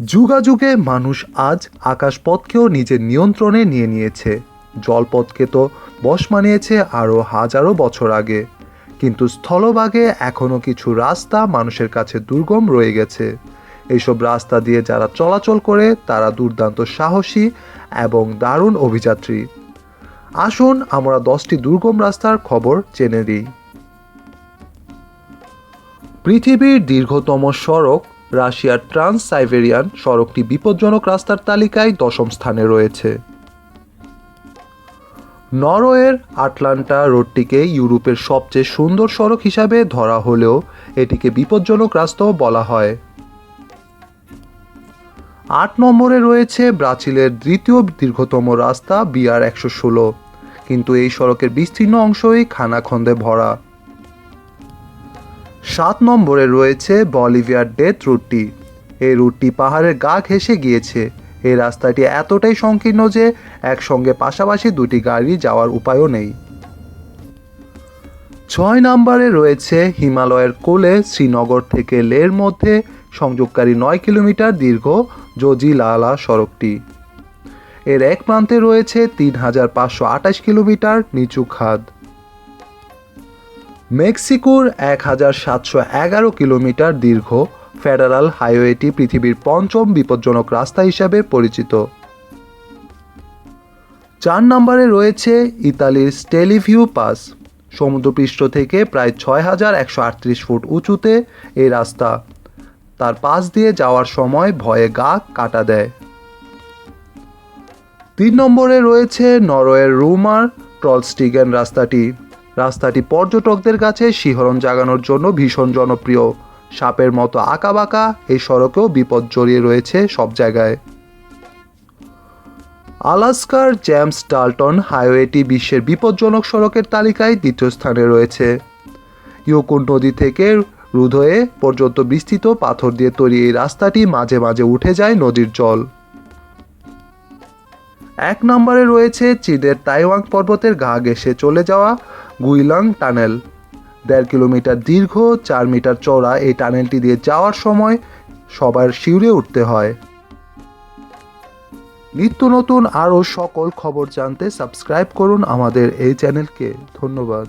যুগাযুগে মানুষ আজ আকাশপথকেও নিজের নিয়ন্ত্রণে নিয়ে নিয়েছে। জলপথকে তো বশ মানিয়েছে আরও হাজারো বছর আগে। কিন্তু স্থলভাগে এখনও কিছু রাস্তা মানুষের কাছে দুর্গম রয়ে গেছে। এইসব রাস্তা দিয়ে যারা চলাচল করে, তারা দুর্দান্ত সাহসী এবং দারুণ অভিযাত্রী। আসুন আমরা দশটি দুর্গম রাস্তার খবর জেনে দিই পৃথিবীর দীর্ঘতম সড়ক রাশিয়ার ট্রান্স সাইবেরিয়ান সড়কটি বিপজ্জনক রাস্তার তালিকায় দশম স্থানে রয়েছে। নরওয়ের আটলান্টা রোডটিকে ইউরোপের সবচেয়ে সুন্দর সড়ক হিসাবে ধরা হলেও এটিকে বিপজ্জনক রাস্তাও বলা হয়। আট নম্বরে রয়েছে ব্রাজিলের দ্বিতীয় দীর্ঘতম রাস্তা বিআর একশো ষোলো। কিন্তু এই সড়কের বিস্তীর্ণ অংশই খানাখন্দে ভরা। সাত নম্বরে রয়েছে বলিভিয়ার ডেথ রুটটি। এই রুটটি পাহাড়ের গা ঘেঁষে গিয়েছে। এই রাস্তাটি এতটাই সংকীর্ণ যে একসঙ্গে পাশাপাশি দুটি গাড়ি যাওয়ার উপায়ও নেই। ছয় নম্বরে রয়েছে হিমালয়ের কোলে শ্রীনগর থেকে লের মধ্যে সংযোগকারী নয় কিলোমিটার দীর্ঘ জজিলালা সড়কটি। এর এক প্রান্তে রয়েছে তিন হাজার পাঁচশো আঠাশ কিলোমিটার নিচু খাদ। মেক্সিকোর এক হাজার সাতশো এগারো কিলোমিটার দীর্ঘ ফেডারাল হাইওয়েটি পৃথিবীর পঞ্চম বিপজ্জনক রাস্তা হিসাবে পরিচিত। চার নম্বরে রয়েছে ইতালির স্টেলিভিউ পাস। সমুদ্রপৃষ্ঠ থেকে প্রায় ছয় হাজার একশো আটত্রিশ ফুট উঁচুতে এই রাস্তা। তার পাশ দিয়ে যাওয়ার সময় ভয়ে গা কাটা দেয়। তিন নম্বরে রয়েছে নরওয়ের রুমার ট্রলস্টিগেন রাস্তাটি। রাস্তাটি পর্যটকদের কাছে শিহরণ জাগানোর জন্য ভীষণ জনপ্রিয়। সাপের মতো আঁকাবাঁকা এই সড়কেও বিপদ জড়িয়ে রয়েছে সব জায়গায়। আলাস্কার জ্যামস ডাল্টন হাইওয়েটি বিশ্বের বিপজ্জনক সড়কের তালিকায় দ্বিতীয় স্থানে রয়েছে। ইউকুন নদী থেকে রুধয়ে পর্যন্ত বিস্তৃত পাথর দিয়ে তৈরি এই রাস্তাটি মাঝে মাঝে উঠে যায় নদীর জল। এক নম্বরে রয়েছে চীনের তাইওয়াং পর্বতের গা ঘেঁষে চলে যাওয়া গুইলাং টানেল। দেড় কিলোমিটার দীর্ঘ, চার মিটার চওড়া এই টানেলটি দিয়ে যাওয়ার সময় সবার শিউরে উঠতে হয়। নিত্য নতুন আরও সকল খবর জানতে সাবস্ক্রাইব করুন আমাদের এই চ্যানেলকে। ধন্যবাদ।